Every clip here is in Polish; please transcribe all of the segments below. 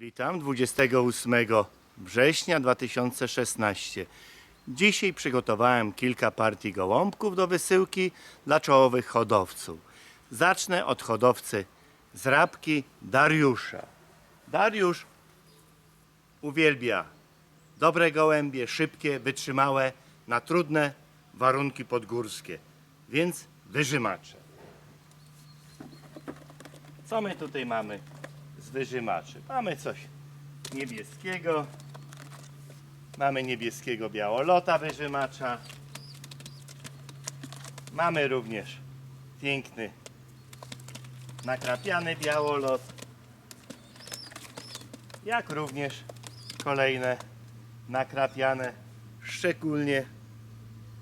Witam 28 września 2016. Dzisiaj przygotowałem kilka partii gołąbków do wysyłki dla czołowych hodowców. Zacznę od hodowcy z Rabki Dariusza. Dariusz uwielbia dobre gołębie, szybkie, wytrzymałe na trudne warunki podgórskie, więc wyżymacze. Co my tutaj mamy z wyżymaczy? Mamy coś niebieskiego. Mamy niebieskiego białolota wyżymacza. Mamy również piękny nakrapiany białolot. Jak również kolejne nakrapiane, szczególnie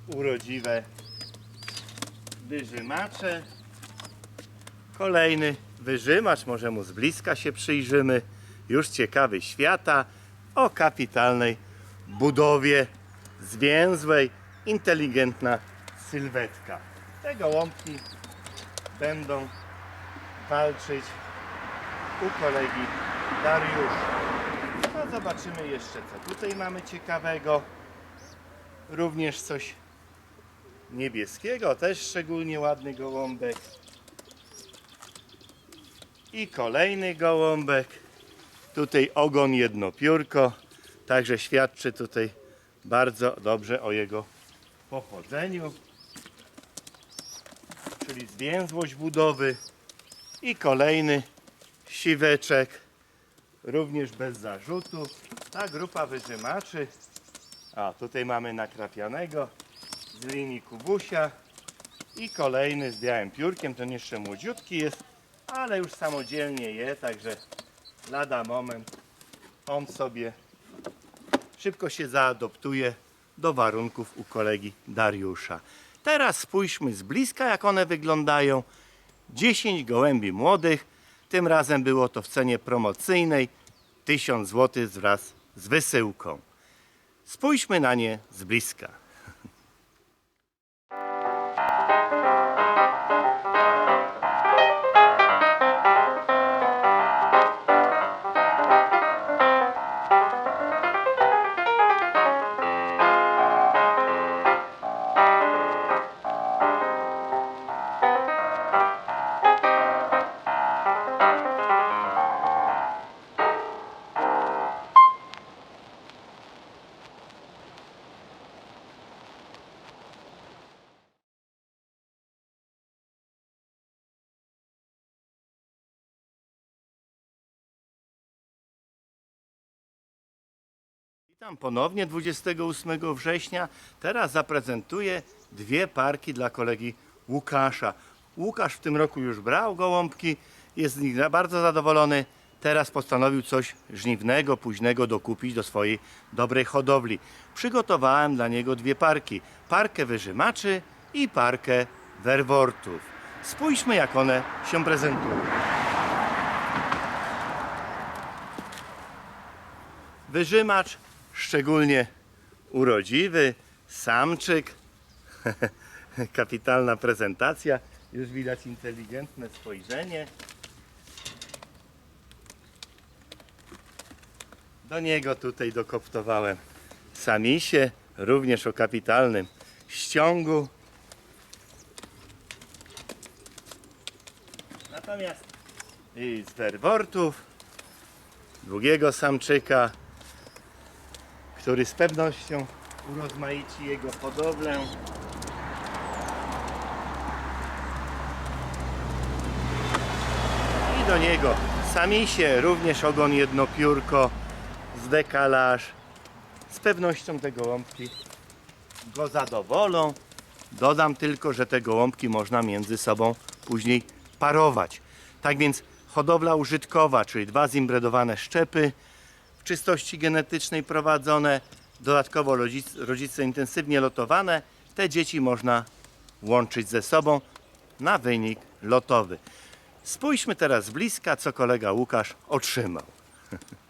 urodziwe wyżymacze. Kolejny wyżymacz, może mu z bliska się przyjrzymy. Już ciekawy świata o kapitalnej budowie zwięzłej, inteligentna sylwetka. Te gołąbki będą walczyć u kolegi Dariusza. No zobaczymy jeszcze co tutaj mamy ciekawego. Również coś niebieskiego, też szczególnie ładny gołąbek. I kolejny gołąbek. Tutaj ogon jednopiórko. Także świadczy tutaj bardzo dobrze o jego pochodzeniu. Czyli zwięzłość budowy. I kolejny siweczek. Również bez zarzutu. Ta grupa wyżymaczy. A tutaj mamy nakrapianego z linii Kubusia. I kolejny z białym piórkiem. Ten jeszcze młodziutki jest ale już samodzielnie je, także lada moment on sobie szybko się zaadoptuje do warunków u kolegi Dariusza. Teraz spójrzmy z bliska, jak one wyglądają. 10 gołębi młodych, tym razem było to w cenie promocyjnej 1000 zł wraz z wysyłką. Spójrzmy na nie z bliska. Witam ponownie 28 września. Teraz zaprezentuję dwie parki dla kolegi Łukasza. Łukasz w tym roku już brał gołąbki, jest z nich bardzo zadowolony. Teraz postanowił coś żniwnego, późnego dokupić do swojej dobrej hodowli. Przygotowałem dla niego dwie parki. Parkę wyżymaczy i parkę werwortów. Spójrzmy jak one się prezentują. Wyżymacz szczególnie urodziwy, samczyk. Kapitalna prezentacja. Już widać inteligentne spojrzenie. Do niego tutaj dokoptowałem samisie, również o kapitalnym ściągu. Natomiast i z werwortów, długiego samczyka, który z pewnością urozmaici jego hodowlę. I do niego samisie, również ogon jednopiórko, z dekalaż. Z pewnością te gołąbki go zadowolą. Dodam tylko, że te gołąbki można między sobą później parować. Tak więc hodowla użytkowa, czyli dwa zimbredowane szczepy, czystości genetycznej prowadzone, dodatkowo rodzice, rodzice intensywnie lotowane, te dzieci można łączyć ze sobą na wynik lotowy. Spójrzmy teraz bliska, co kolega Łukasz otrzymał.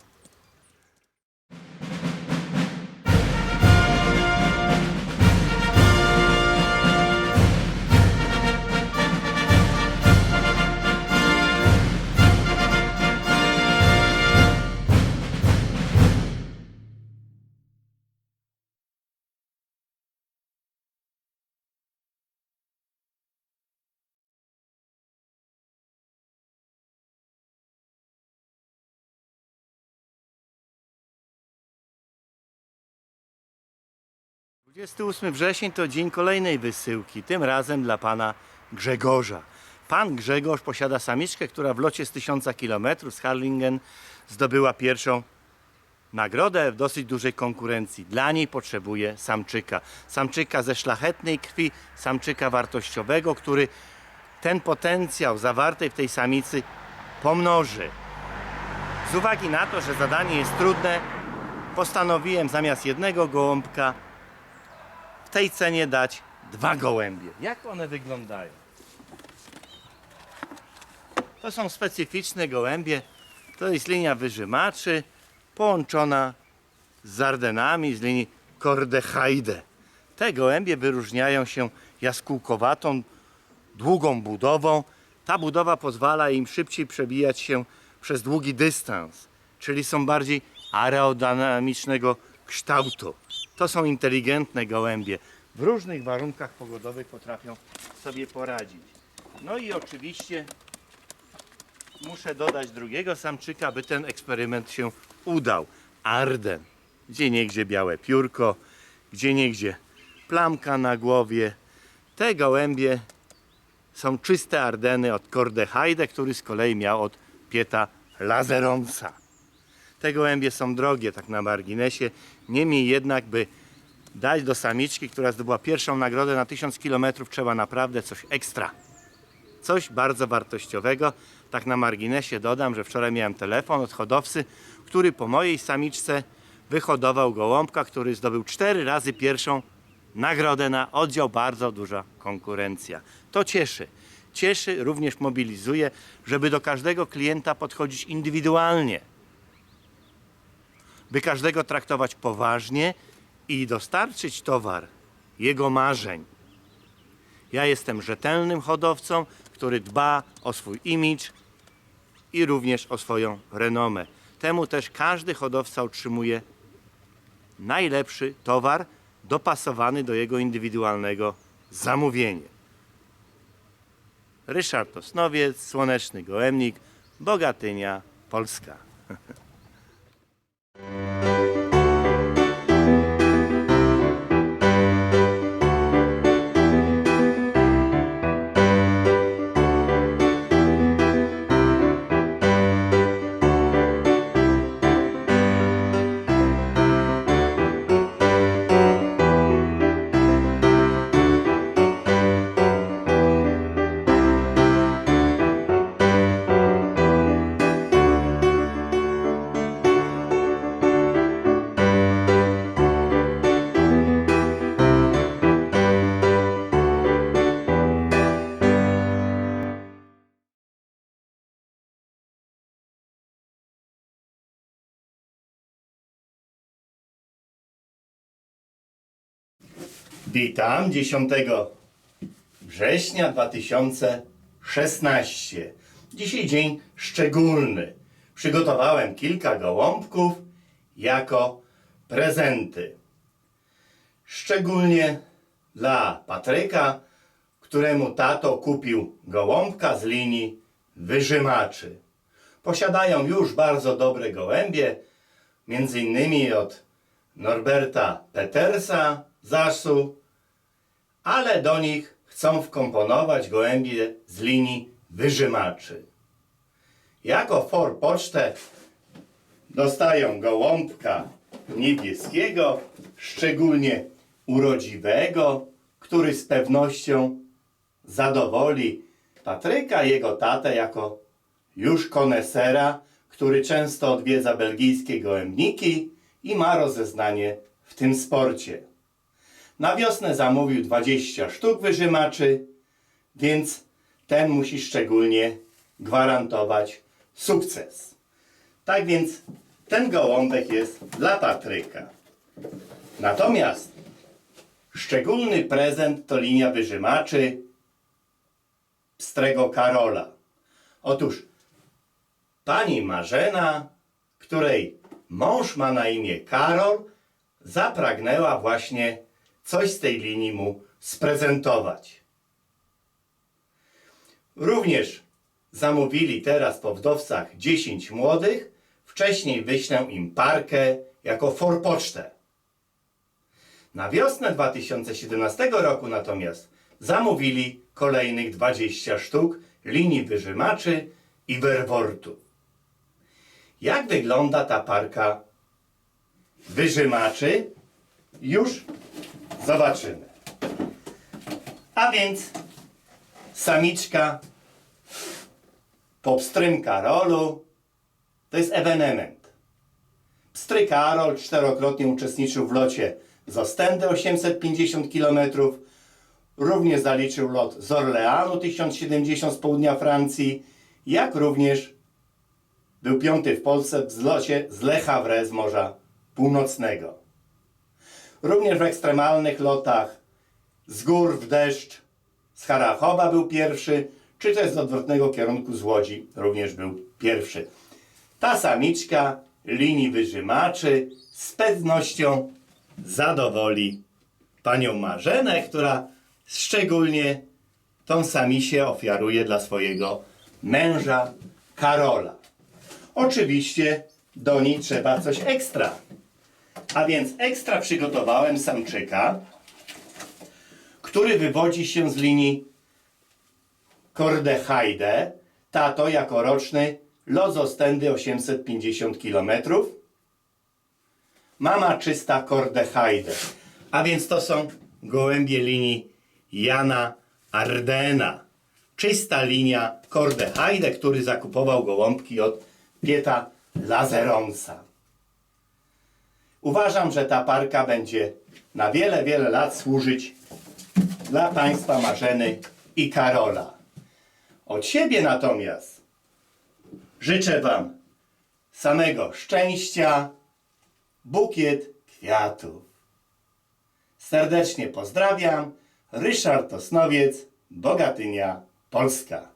28 wrzesień to dzień kolejnej wysyłki, tym razem dla pana Grzegorza. Pan Grzegorz posiada samiczkę, która w locie z 1000 km z Harlingen zdobyła pierwszą nagrodę w dosyć dużej konkurencji. Dla niej potrzebuje samczyka. Samczyka ze szlachetnej krwi, samczyka wartościowego, który ten potencjał zawarty w tej samicy pomnoży. Z uwagi na to, że zadanie jest trudne, postanowiłem zamiast jednego gołąbka w tej cenie dać dwa gołębie. Jak one wyglądają? To są specyficzne gołębie. To jest linia wyżymaczy połączona z Ardenami z linii Kordeheide. Te gołębie wyróżniają się jaskółkowatą, długą budową. Ta budowa pozwala im szybciej przebijać się przez długi dystans, czyli są bardziej aerodynamicznego kształtu. To są inteligentne gołębie. W różnych warunkach pogodowych potrafią sobie poradzić. No i oczywiście muszę dodać drugiego samczyka, by ten eksperyment się udał. Arden. Gdzie niegdzie białe piórko, gdzie niegdzie plamka na głowie. Te gołębie są czyste Ardeny od Kordeheide, który z kolei miał od Pieta Lazeronsa. Te gołębie są drogie, tak na marginesie. Niemniej jednak, by dać do samiczki, która zdobyła pierwszą nagrodę na 1000 km, trzeba naprawdę coś ekstra. Coś bardzo wartościowego. Tak na marginesie dodam, że wczoraj miałem telefon od hodowcy, który po mojej samiczce wyhodował gołąbka, który zdobył cztery razy pierwszą nagrodę na oddział. Bardzo duża konkurencja. To cieszy. Cieszy, również mobilizuje, żeby do każdego klienta podchodzić indywidualnie by każdego traktować poważnie i dostarczyć towar jego marzeń. Ja jestem rzetelnym hodowcą, który dba o swój imidż i również o swoją renomę. Temu też każdy hodowca otrzymuje najlepszy towar dopasowany do jego indywidualnego zamówienia. Ryszard Osnowiec, Słoneczny Gołębnik, Bogatynia, Polska. Witam 10 września 2016. Dzisiaj dzień szczególny. Przygotowałem kilka gołąbków jako prezenty. Szczególnie dla Patryka, któremu tato kupił gołąbka z linii wyżymaczy. Posiadają już bardzo dobre gołębie, między innymi od Norberta Petersa z Asu, ale do nich chcą wkomponować gołębie z linii wyżymaczy. Jako forpocztę dostają gołąbka niebieskiego, szczególnie urodziwego, który z pewnością zadowoli Patryka, jego tatę, jako już konesera, który często odwiedza belgijskie gołębniki i ma rozeznanie w tym sporcie. Na wiosnę zamówił 20 sztuk wyżymaczy, więc ten musi szczególnie gwarantować sukces. Tak więc ten gołąbek jest dla Patryka. Natomiast szczególny prezent to linia wyżymaczy pstrego Karola. Otóż pani Marzena, której mąż ma na imię Karol, zapragnęła właśnie coś z tej linii mu sprezentować. Również zamówili teraz po wdowcach 10 młodych, wcześniej wyślę im parkę jako forpocztę. Na wiosnę 2017 roku natomiast zamówili kolejnych 20 sztuk linii wyżymaczy i werwortu. Jak wygląda ta parka wyżymaczy? Już zobaczymy. A więc samiczka po pstrym Karolu to jest ewenement. Pstry Karol czterokrotnie uczestniczył w locie z Ostędy 850 km, również zaliczył lot z Orleanu 1070 z południa Francji, jak również był piąty w Polsce w zlocie z Le Havre z Morza Północnego. Również w ekstremalnych lotach z gór w deszcz z Harachowa był pierwszy, czy też z odwrotnego kierunku z Łodzi również był pierwszy. Ta samiczka linii wyżymaczy z pewnością zadowoli panią Marzenę, która szczególnie tą samisię ofiaruje dla swojego męża Karola. Oczywiście do niej trzeba coś ekstra. A więc ekstra przygotowałem samczyka, który wywodzi się z linii Kordeheide, tato jako roczny lot z Ostędy 850 km. Mama czysta Kordeheide, a więc to są gołębie linii Jana Ardena. Czysta linia Kordeheide, który zakupował gołąbki od Pieta Lazeronsa. Uważam, że ta parka będzie na wiele, wiele lat służyć dla Państwa Marzeny i Karola. Od siebie natomiast życzę Wam samego szczęścia, bukiet kwiatów. Serdecznie pozdrawiam. Ryszard Osnowiec, Bogatynia, Polska.